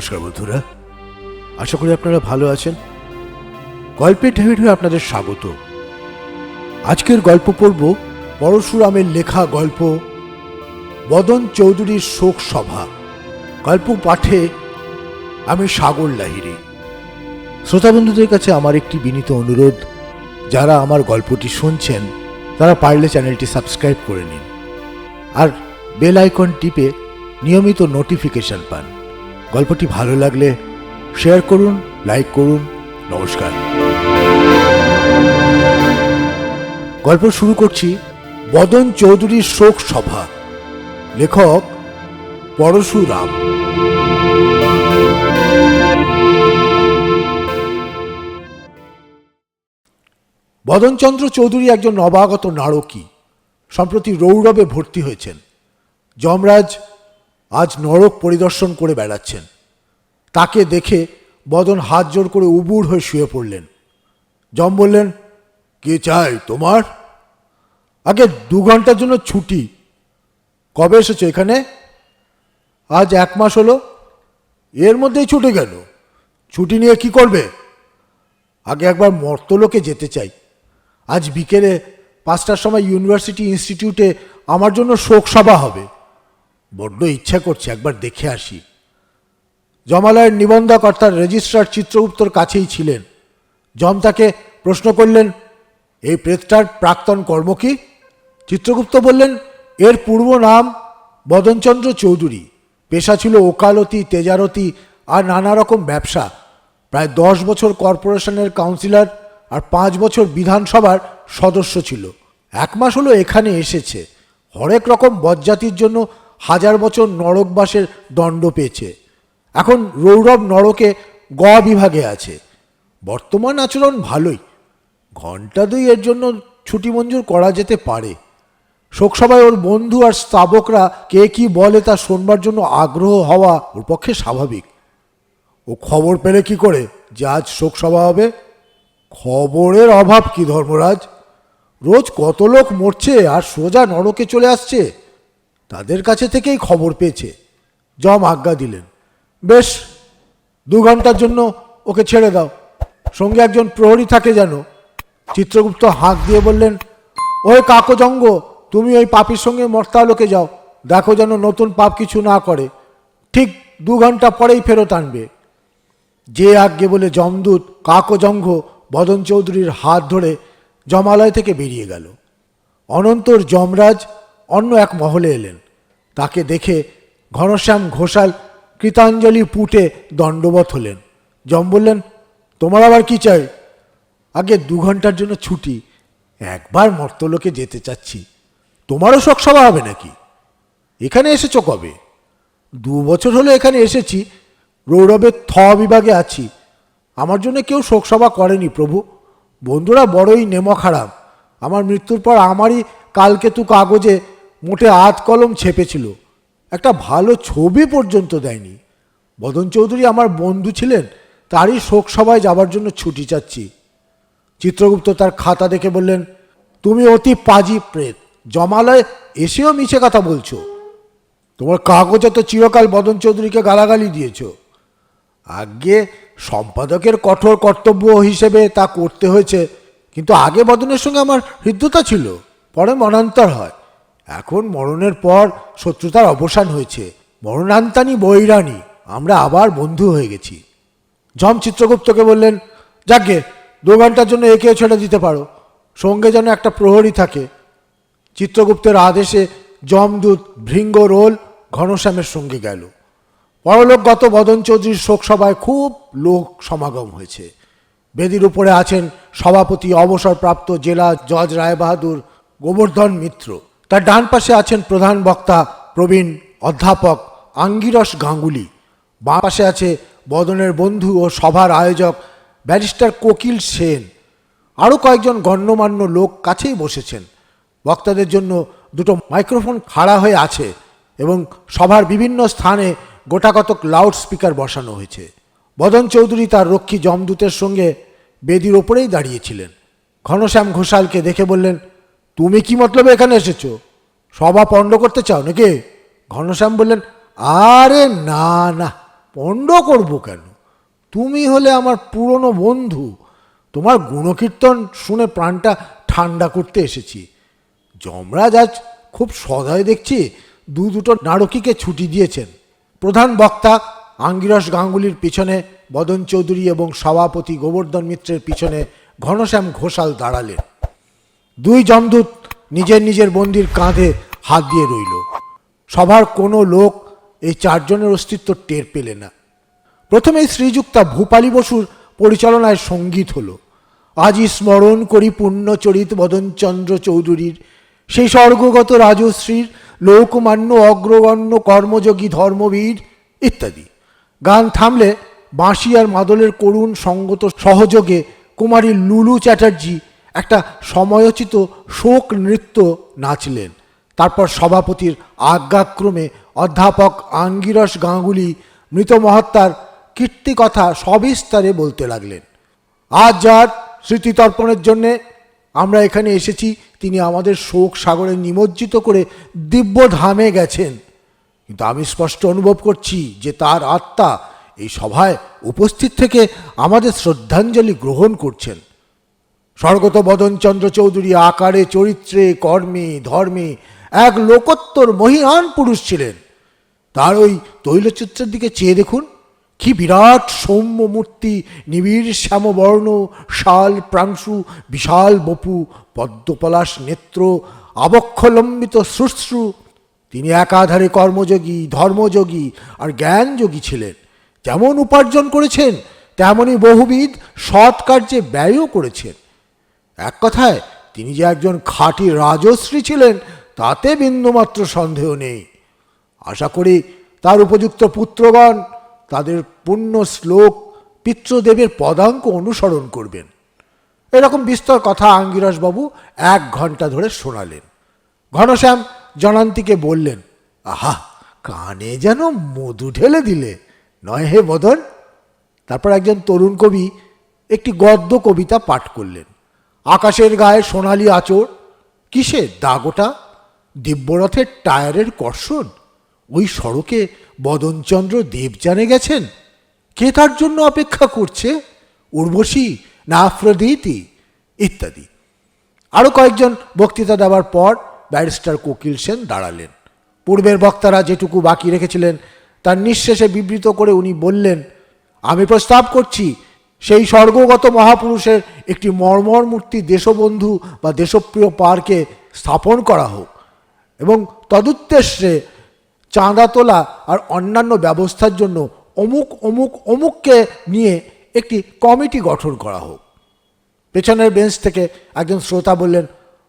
নমস্কার বন্ধুরা। আশা করি আপনারা ভালো আছেন। গল্পের ঢেউয়ে আপনাদের স্বাগত। আজকের গল্প পড়ব পরশুরামের লেখা গল্প বদন চৌধুরীর শোক সভা। গল্প পাঠে আমি সাগর লাহিরি শ্রোতা বন্ধুদের কাছে আমার একটি বিনীত অনুরোধ, যারা আমার গল্পটি শুনছেন, তারা পারলে চ্যানেলটি সাবস্ক্রাইব করে নিন। আর বেল আইকন টিপে নিয়মিত নোটিফিকেশন পান। গল্পটি ভালো লাগলে শেয়ার করুন লাইক করুন, নমস্কার। গল্প শুরু করছি বদন চৌধুরীর শোক সভা। লেখক পরশুরাম। বদনচন্দ্র চৌধুরী একজন নবাগত নারকী, সম্প্রতি রৌরবে ভর্তি হয়েছেন। যমরাজ আজ নরক পরিদর্শন করে বেড়াচ্ছেন। তাকে দেখে বদন হাত জোর করে উবুড় হয়ে শুয়ে পড়লেন। যম বললেন, কে চাই তোমার? আগে দু ঘণ্টার জন্য ছুটি। কবে এসেছ এখানে? আজ এক মাস হলো। এর মধ্যেই ছুটে গেল। ছুটি নিয়ে কি করবে? আগে একবার মর্তলোকে যেতে চাই। আজ বিকেলে পাঁচটার সময় ইউনিভার্সিটি ইনস্টিটিউটে আমার জন্য শোক সভা হবে। বড্ড ইচ্ছা করছে একবার দেখে আসি। জমালয়ের নিবন্ধকর্তার রেজিস্ট্রার চিত্রগুপ্তর কাছেই ছিলেন। জম তাকে প্রশ্ন করলেন, এই প্রেতটার প্রাক্তন কর্ম কি? চিত্রগুপ্ত বললেন, এর পূর্ব নাম বদনচন্দ্র চৌধুরী। পেশা ছিল ওকালতি, তেজারতি আর নানা রকম ব্যবসা। প্রায় দশ বছর কর্পোরেশনের কাউন্সিলর আর পাঁচ বছর বিধানসভার সদস্য ছিল। এক মাস হলো এখানে এসেছে। হরেক রকম বজ্জাতির জন্য হাজার বছর নরকবাসের দণ্ড পেয়েছে। এখন রৌরব নরকে গ বিভাগে আছে। বর্তমান আচরণ ভালোই। ঘণ্টা দুই এর জন্য ছুটি মঞ্জুর করা যেতে পারে। শোকসভায় ওর বন্ধু আর স্তাবকরা কে কি বলে তা শোনবার জন্য আগ্রহ হওয়া ওর পক্ষে স্বাভাবিক। ও খবর পেলে কি করে? যে আজ শোকসভা হবে। খবরের অভাব কি ধর্মরাজ? রোজ কত লোক মরছে আর সোজা নরকে চলে আসছে? তাদের কাছে থেকেই খবর পেয়েছে। জম আজ্ঞা দিলেন। বেশ, দু ঘণ্টার জন্য ওকে ছেড়ে দাও। সঙ্গে একজন প্রহরী থাকে যেন। চিত্রগুপ্ত হাঁক দিয়ে বললেন, ওই কাকজঙ্গ, তুমি ওই পাপির সঙ্গে মর্তালোকে যাও। দেখো যেন নতুন পাপ কিছু না করে। ঠিক দু ঘণ্টা পরেই ফেরত আনবে। যে আজ্ঞে বলে যমদূত কাকজঙ্ঘ বদন চৌধুরীর হাত ধরে জমালয় থেকে বেরিয়ে গেল। অনন্তর যমরাজ অন্য এক মহলে এলেন। তাকে দেখে ঘনশ্যাম ঘোষাল কৃতাঞ্জলি পুটে দণ্ডবত হলেন। যম বললেন, তোমার আবার কি চাই? আগে দু ঘণ্টার জন্য ছুটি। একবার মর্তলোকে যেতে চাচ্ছি। তোমারও শোকসভা হবে নাকি? এখানে এসেছ কবে? দু বছর হলো এখানে এসেছি। রৌরবের থ বিভাগে আছি। আমার জন্য কেউ শোকসভা করেনি প্রভু। বন্ধুরা বড়ই নেমক হারাম আমার মৃত্যুর পর আমারই কালকেতু কাগজে মোটে আধ কলম ছেপেছিল। একটা ভালো ছবি পর্যন্ত দেয়নি। বদন চৌধুরী আমার বন্ধু ছিলেন, তারই শোকসভায় যাবার জন্য ছুটি চাচ্ছি। চিত্রগুপ্ত তার খাতা দেখে বললেন, তুমি অতি পাজি প্রেত, জমালয় এসেও মিছে কথা বলছো। তোমার কাগজে তো চিরকাল বদন চৌধুরীকে গালাগালি দিয়েছ। আগে সম্পাদকের কঠোর কর্তব্য হিসেবে তা করতে হয়েছে, কিন্তু আগে বদনের সঙ্গে আমার হৃদ্যতা ছিল, পরে মনান্তর হয়। এখন মরণের পর শত্রুতার অবসান হয়েছে। মরণান্তানি বৈরানি আমরা আবার বন্ধু হয়ে গেছি। যম চিত্রগুপ্তকে বললেন যাকে দু ঘণ্টার জন্য একেও ছেড়ে দিতে পারো। সঙ্গে যেন একটা প্রহরী থাকে। চিত্রগুপ্তের আদেশে যমদূত ভৃঙ্গ রোল ঘনশ্যামের সঙ্গে গেল। পরলোকগত বদন চৌধুরীর শোকসভায় খুব লোক সমাগম হয়েছে। বেদির উপরে আছেন সভাপতি, অবসরপ্রাপ্ত জেলা জজ রায়বাহাদুর গোবর্ধন মিত্র। তার ডান পাশে আছেন প্রধান বক্তা প্রবীণ অধ্যাপক আঙ্গিরস গাঙ্গুলি। বাঁ পাশে আছে বদনের বন্ধু ও সভার আয়োজক ব্যারিস্টার কোকিল সেন। আরও কয়েকজন গণ্যমান্য লোক কাছেই বসেছেন। বক্তাদের জন্য দুটো মাইক্রোফোন খাড়া হয়ে আছে এবং সভার বিভিন্ন স্থানে গোটাকতক লাউড স্পিকার বসানো হয়েছে। বদন চৌধুরী তার রক্ষী জমদূতের সঙ্গে বেদির ওপরেই দাঁড়িয়েছিলেন। ঘনশ্যাম ঘোষালকে দেখে বললেন তুমি কি মতলবে এখানে এসেছ? সভা পণ্ড করতে চাও নাকি? ঘনশ্যাম বললেন, আরে না না, পণ্ড করব কেন? তুমি হলে আমার পুরনো বন্ধু। তোমার গুণকীর্তন শুনে প্রাণটা ঠান্ডা করতে এসেছি। যমরাজ আজ খুব সদয় দেখছি, দু দুটো নারকীকে ছুটি দিয়েছেন। প্রধান বক্তা আঙ্গিরস গাঙ্গুলির পিছনে, বদন চৌধুরী এবং সভাপতি গোবর্ধন মিত্রের পিছনে ঘনশ্যাম ঘোষাল দাঁড়ালেন। দুই জমদূত নিজের নিজের বন্দির কাঁধে হাত দিয়ে রইল। সভার কোনো লোক এই চারজনের অস্তিত্ব টের পেলে না। প্রথমে শ্রীযুক্তা ভূপালী বসুর পরিচালনায় সংগীত হলো। আজই স্মরণ করি পুণ্যচরিত বদনচন্দ্র চৌধুরীর। সেই স্বর্গগত রাজশ্রীর, লোকমান্য অগ্রগণ্য কর্মযোগী ধর্মবীর ইত্যাদি। গান থামলে বাঁশি আর মাদলের করুণ সঙ্গত সহযোগে কুমারী লুলু চ্যাটার্জি একটা সময়োচিত শোক নৃত্য নাচলেন। তারপর সভাপতির আজ্ঞাক্রমে অধ্যাপক আঙ্গিরস গাঙ্গুলি মৃত মহাত্মার কীর্তিকথা সবিস্তারে বলতে লাগলেন। আজ যার স্মৃতিতর্পণের জন্যে আমরা এখানে এসেছি, তিনি আমাদের শোক সাগরে নিমজ্জিত করে দিব্য ধামে গেছেন। কিন্তু আমি স্পষ্ট অনুভব করছি যে তার আত্মা এই সভায় উপস্থিত থেকে আমাদের শ্রদ্ধাঞ্জলি গ্রহণ করছেন। স্বর্গত বদনচন্দ্র চৌধুরী আকারে, চরিত্রে, কর্মে, ধর্মে এক লোকোত্তর মহিয়ান পুরুষ ছিলেন। তার ওই তৈলচিত্রের দিকে চেয়ে দেখুন, কি বিরাট সৌম্য মূর্তি, নিবিড় শ্যামবর্ণ, শাল, প্রাংশু, বিশাল বপু, পদ্মপলাশ নেত্র, আবক্ষলম্বিত শ্রুশ্রু তিনি একাধারে কর্মযোগী, ধর্মযোগী আর জ্ঞানযোগী ছিলেন। যেমন উপার্জন করেছেন তেমনই বহুবিধ সৎ কার্যে ব্যয়ও করেছেন। এক কথায়, তিনি যে একজন খাঁটি রাজশ্রী ছিলেন, তাতে বিন্দুমাত্র সন্দেহ নেই। আশা করি তার উপযুক্ত পুত্রগণ তাদের পুণ্য শ্লোক পিতৃদেবের পদাঙ্ক অনুসরণ করবেন। এরকম বিস্তর কথা আঙ্গিরসবাবু এক ঘণ্টা ধরে শোনালেন। ঘনশ্যাম জনান্তিকে বললেন, আহা, কানে যেন মধু ঢেলে দিলে, নয় হে মদন তারপর একজন তরুণ কবি একটি গদ্য কবিতা পাঠ করলেন। আকাশের গায়ে সোনালি আঁচড়। কিসে দাগোটা? দিব্যরথের টায়ারের কর্ষণ। ওই সড়কে বদনচন্দ্র দেব জানে গেছেন। কে তার জন্য অপেক্ষা করছে? উর্বশী না আফ্রদিতি? ইত্যাদি। আরও কয়েকজন বক্তৃতা দেওয়ার পর ব্যারিস্টার কোকিল সেন দাঁড়ালেন। পূর্বের বক্তারা যেটুকু বাকি রেখেছিলেন, তার নিঃশেষে বিবৃত করে উনি বললেন, আমি প্রস্তাব করছি সেই স্বর্গগত মহাপুরুষের একটি মর্মর মূর্তি দেশবন্ধু বা দেশপ্রিয় পার্কে স্থাপন করা হোক এবং তদুদ্দেশ্যে চাঁদা তোলা আর অন্যান্য ব্যবস্থার জন্য অমুক অমুক অমুককে নিয়ে একটি কমিটি গঠন করা হোক। পেছনের বেঞ্চ থেকে একজন শ্রোতা বললেন,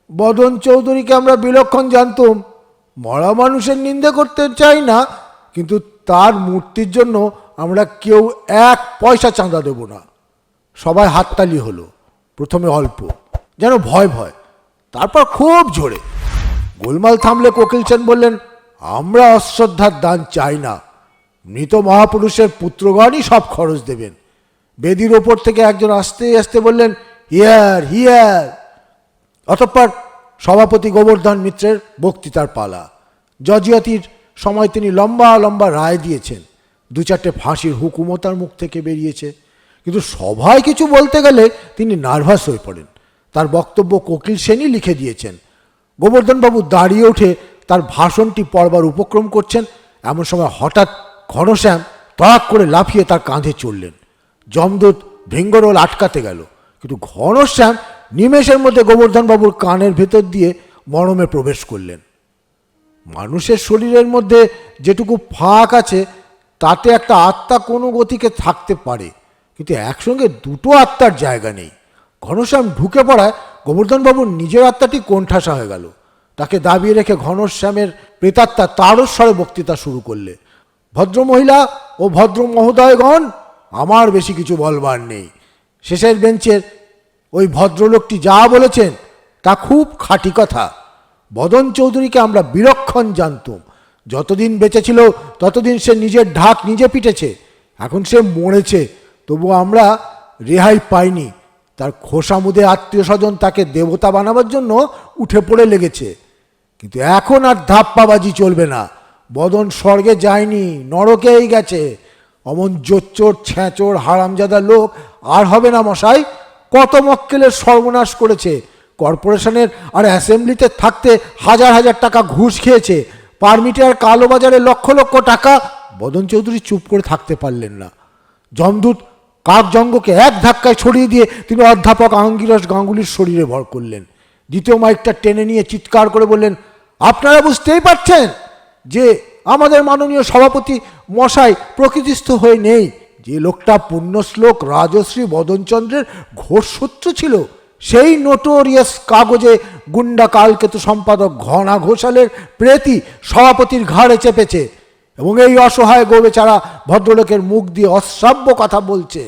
বদন চৌধুরীকে আমরা বিলক্ষণ জানতুম। মরা মানুষের নিন্দে করতে চাই না, কিন্তু তার মূর্তির জন্য আমরা কেউ এক পয়সা চাঁদা দেব না। সবাই হাততালি হলো, প্রথমে অল্প, যেন ভয় ভয়, তারপর খুব জোরে। গোলমাল থামলে কোকিল সেন বললেন, আমরা অশ্রদ্ধার দান চাই না। মৃত মহাপুরুষের পুত্রগণই সব খরচ দেবেন। বেদির ওপর থেকে একজন আসতে আসতে বললেন, হিয়ার হিয়ার! অতঃপর সভাপতি গোবর্ধন মিত্রের বক্তৃতার পালা। জজিয়াতির সময় তিনি লম্বা লম্বা রায় দিয়েছেন। দু চারটে ফাঁসির হুকুমতার মুখ থেকে বেরিয়েছে। কিন্তু সভায় কিছু বলতে গেলে তিনি নার্ভাস হয়ে পড়েন। তার বক্তব্য কোকিল সেনই লিখে দিয়েছেন। গোবর্ধনবাবু দাঁড়িয়ে উঠে তার ভাষণটি পড়বার উপক্রম করছেন। এমন সময় হঠাৎ ঘনশ্যাম তড়াক করে লাফিয়ে তার কাঁধে চড়লেন। জমদূত ভৃঙ্গরোল আটকাতে গেল। কিন্তু ঘনশ্যাম নিমেষের মধ্যে গোবর্ধনবাবুর কানের ভেতর দিয়ে মরমে প্রবেশ করলেন। মানুষের শরীরের মধ্যে যেটুকু ফাঁক আছে, তাতে একটা আত্মা কোনো গতিকে থাকতে পারে। কিন্তু একসঙ্গে দুটো আত্মার জায়গা নেই। ঘনশ্যাম ঢুকে পড়ায় গোবর্ধনবাবুর নিজের আত্মাটি কোণঠাসা হয়ে গেল। তাকে দাবিয়ে রেখে ঘনশ্যামের প্রেতাত্মা তারও স্বরে বক্তৃতা শুরু করলে। ভদ্রমহিলা ও ভদ্র মহোদয়গণ আমার বেশি কিছু বলবার নেই। শেষের বেঞ্চের ওই ভদ্রলোকটি যা বলেছেন, তা খুব খাঁটি কথা। বদন চৌধুরীকে আমরা বিলক্ষণ জানতুম। যতদিন বেঁচে ছিল, ততদিন সে নিজের ঢাক নিজে পিটেছে। এখন সে মরেছে। তবু আমরা রেহাই পাইনি। তার খোসামুদে আত্মীয় স্বজন তাকে দেবতা বানাবার জন্য উঠে পড়ে লেগেছে। কিন্তু এখন আর ধাপ্পাবাজি চলবে না। বদন স্বর্গে যায়নি, নরকেই গেছে। অমন জোচ্চোর, ছ্যাঁচোর, হারামজাদা লোক আর হবে না মশাই। কত মক্কেলের সর্বনাশ করেছে। কর্পোরেশনের আর অ্যাসেম্বলিতে থাকতে হাজার হাজার টাকা ঘুষ খেয়েছে। পারমিটে আর কালোবাজারে লক্ষ লক্ষ টাকা। বদন চৌধুরী চুপ করে থাকতে পারলেন না। জমদূত কাকজঙ্গকে এক ধাক্কায় ছড়িয়ে দিয়ে তিনি অধ্যাপক আঙ্গিরস গাঙ্গুলির শরীরে ভর করলেন। দ্বিতীয় মাইকটা টেনে নিয়ে চিৎকার করে বললেন, আপনারা বুঝতেই পারছেন যে আমাদের মাননীয় সভাপতি মশাই প্রকৃতিস্থ হয়ে নেই। যে লোকটা পুণ্যশ্লোক রাজশ্রী বদনচন্দ্রের ঘোষসূত্র ছিল, সেই নোটোরিয়াস কাগজে গুন্ডা কালকেতু সম্পাদক ঘনা ঘোষালের প্রেতি সভাপতির ঘাড়ে চেপেছে। এবং এই অসহায় গোবেচারা ভদ্রলোকের মুখ দিয়ে অশ্রাব্য কথা বলছে।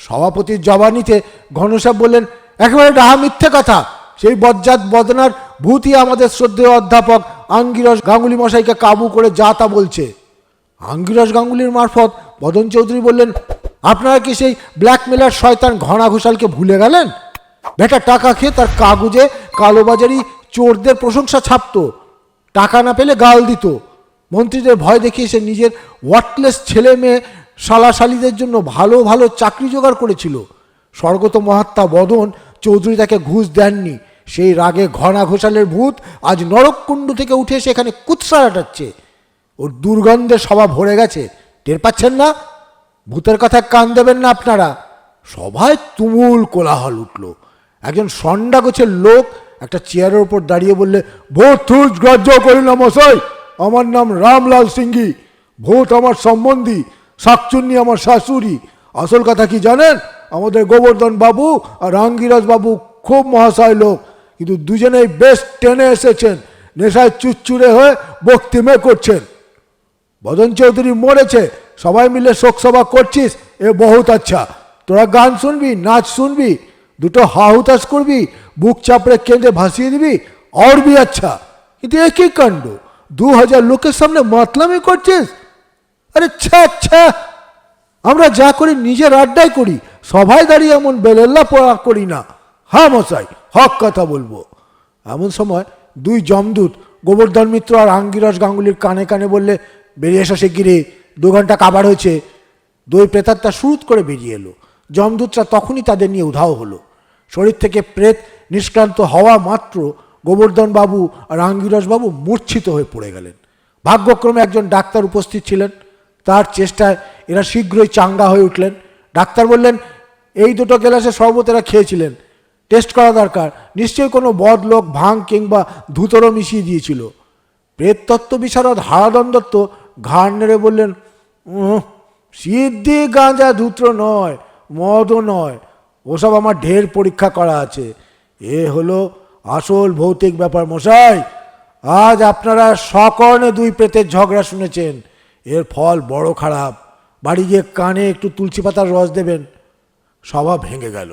সভাপতির জবানিতে ঘনশ্যাপ বললেন, একেবারে ডাহা মিথ্যে কথা। সেই বজ্জাত বদনার ভূতি আমাদের শ্রদ্ধেয় অধ্যাপক আঙ্গিরস গাঙ্গুলি মশাইকে কাবু করে যা তা বলছে। আঙ্গিরস গাঙ্গুলির মারফত বদন চৌধুরী বললেন, আপনারা কি সেই ব্ল্যাকমেলার শয়তান ঘনা ঘোষালকে ভুলে গেলেন? বেটা, টাকা খেয়ে তার কাগজে, কালোবাজারি, চোরদের প্রশংসা ছাপতো। টাকা না পেলে গাল দিত। মন্ত্রীদের ভয় দেখিয়ে সে নিজের ওয়াটলেস ছেলে মেয়ে শালাশালিদের জন্য ভালো ভালো চাকরি জোগাড় করেছিল। স্বর্গত মহাত্মা বদন চৌধুরী তাকে ঘুষ দেননি। সেই রাগে ঘনা ঘোষালের ভূত আজ নরককুণ্ড থেকে উঠে এসে এখানে কুৎসা আটাচ্ছে ওর দুর্গন্ধে সভা ভরে গেছে। টের পাচ্ছেন না? ভূতের কথায় কান দেবেন না আপনারা। সভায় তুমুল কোলাহল উঠল। একজন সন্ডা গোছের লোক একটা চেয়ারের উপর দাঁড়িয়ে বললে ভোট গ্রাহ্য করি না মশাই। আমার নাম রামলাল সিংহি। ভোট আমার সম্বন্ধী, শাকচুন্নি আমার শাশুড়ি। আসল কথা কি জানেন? আমাদের গোবর্ধন বাবু আর রাঙ্গিরাজ বাবু খুব মহাশয় লোক। কিন্তু দুজনেই বেশ টেনে এসেছেন, নেশায় চুচ্চুরে হয়ে বক্তিমে করছেন। বদন চৌধুরী মরেছে, সবাই মিলে শোকসভা করছিস, এ বহুত আচ্ছা। তোরা গান শুনবি, নাচ শুনবি, দুটো হাহুতাস করবি, বুক চাপড়ে কেঁদে ভাসিয়ে দিবি, আর বি আচ্ছা। কিন্তু একই কাণ্ড? দু হাজার লোকের সামনে মাতলামি করছিস? আরে ছ্যা ছ্যা। আমরা যা করি, নিজের আড্ডাই করি। সবাই দাঁড়িয়ে এমন বেলেল্লা পড়া করি না। হ্যাঁ মশাই, হক কথা বলব। এমন সময় দুই জমদূত গোবর্ধন মিত্র আর আঙ্গিরস গাঙ্গুলির কানে কানে বললে, বেরিয়ে এসো শিগগিরি দু ঘণ্টা কাবার হয়েছে। দুই প্রেতাত্মা শুরুত করে বেরিয়ে এলো। যমদূতরা তখনই তাদের নিয়ে উধাও হলো। শরীর থেকে প্রেত নিষ্ক্রান্ত হওয়া মাত্র গোবর্ধন বাবু আর আঙ্গিরস বাবু মূর্ছিত হয়ে পড়ে গেলেন। ভাগ্যক্রমে একজন ডাক্তার উপস্থিত ছিলেন। তার চেষ্টায় এরা শীঘ্রই চাঙ্গা হয়ে উঠলেন। ডাক্তার বললেন এই দুটো গ্লাসে শরবত এরা খেয়েছিলেন। টেস্ট করা দরকার। নিশ্চয়ই কোনো বদ লোক ভাং কিংবা ধুতরও মিশিয়ে দিয়েছিল। প্রেততত্ত্ব বিশারদ হারাদন দত্ত ঘাড় নেড়ে বললেন "উহ, সিদ্ধি গাঁজা ধূত্র নয় মদও নয়। ওসব আমার ঢের পরীক্ষা করা আছে। এ হলো আসল ভৌতিক ব্যাপার মশাই, আজ আপনারা সকর্ণে দুই প্রেতের ঝগড়া শুনেছেন। এর ফল বড় খারাপ। বাড়ি গিয়ে কানে একটু তুলসী পাতার রস দেবেন। সভা ভেঙে গেল।